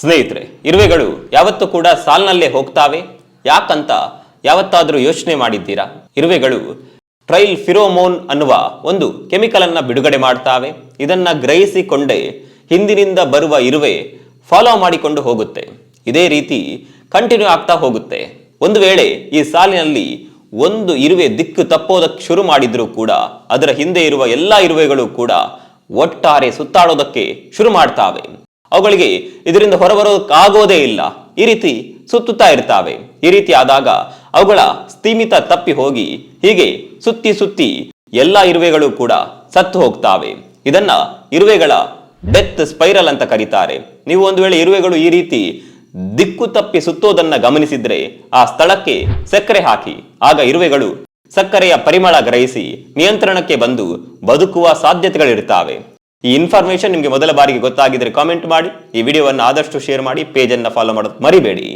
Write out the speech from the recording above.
ಸ್ನೇಹಿತರೆ, ಇರುವೆಗಳು ಯಾವತ್ತೂ ಕೂಡ ಸಾಲಿನಲ್ಲೇ ಹೋಗ್ತಾವೆ? ಯಾಕಂತ ಯಾವತ್ತಾದರೂ ಯೋಚನೆ ಮಾಡಿದ್ದೀರಾ? ಇರುವೆಗಳು ಟ್ರೈಲ್ ಫಿರೋಮೋನ್ ಅನ್ನುವ ಒಂದು ಕೆಮಿಕಲ್ ಅನ್ನು ಬಿಡುಗಡೆ ಮಾಡ್ತಾವೆ. ಇದನ್ನ ಗ್ರಹಿಸಿಕೊಂಡೇ ಹಿಂದಿನಿಂದ ಬರುವ ಇರುವೆ ಫಾಲೋ ಮಾಡಿಕೊಂಡು ಹೋಗುತ್ತೆ. ಇದೇ ರೀತಿ ಕಂಟಿನ್ಯೂ ಆಗ್ತಾ ಹೋಗುತ್ತೆ. ಒಂದು ವೇಳೆ ಈ ಸಾಲಿನಲ್ಲಿ ಒಂದು ಇರುವೆ ದಿಕ್ಕು ತಪ್ಪೋದಕ್ಕೆ ಶುರು ಮಾಡಿದ್ರೂ ಕೂಡ, ಅದರ ಹಿಂದೆ ಇರುವ ಎಲ್ಲ ಇರುವೆಗಳು ಕೂಡ ಒಟ್ಟಾರೆ ಸುತ್ತಾಡೋದಕ್ಕೆ ಶುರು ಮಾಡ್ತಾವೆ. ಅವುಗಳಿಗೆ ಇದರಿಂದ ಹೊರಬರೋದಕ್ಕಾಗೋದೇ ಇಲ್ಲ. ಈ ರೀತಿ ಸುತ್ತುತ್ತಾ ಇರ್ತಾವೆ. ಈ ರೀತಿ ಆದಾಗ ಅವುಗಳ ಸ್ಥೀಮಿತ ತಪ್ಪಿ ಹೋಗಿ ಹೀಗೆ ಸುತ್ತಿ ಸುತ್ತಿ ಎಲ್ಲ ಇರುವೆಗಳು ಕೂಡ ಸತ್ತು ಹೋಗ್ತಾವೆ. ಇದನ್ನ ಇರುವೆಗಳ ಡೆತ್ ಸ್ಪೈರಲ್ ಅಂತ ಕರೀತಾರೆ. ನೀವು ಒಂದು ವೇಳೆ ಇರುವೆಗಳು ಈ ರೀತಿ ದಿಕ್ಕು ತಪ್ಪಿ ಸುತ್ತೋದನ್ನ ಗಮನಿಸಿದ್ರೆ ಆ ಸ್ಥಳಕ್ಕೆ ಸಕ್ಕರೆ ಹಾಕಿ, ಆಗ ಇರುವೆಗಳು ಸಕ್ಕರೆಯ ಪರಿಮಳ ಗ್ರಹಿಸಿ ನಿಯಂತ್ರಣಕ್ಕೆ ಬಂದು ಬದುಕುವ ಸಾಧ್ಯತೆಗಳಿರ್ತಾವೆ. ಈ ಇನ್ಫಾರ್ಮೇಶನ್ ನಿಮಗೆ ಮೊದಲ ಬಾರಿಗೆ ಗೊತ್ತಾಗಿದ್ರೆ ಕಾಮೆಂಟ್ ಮಾಡಿ, ಈ ವಿಡಿಯೋವನ್ನು ಆದಷ್ಟು ಶೇರ್ ಮಾಡಿ ಪೇಜನ್ನು ಫಾಲೋ ಮಾಡೋದು ಮರಿಬೇಡಿ.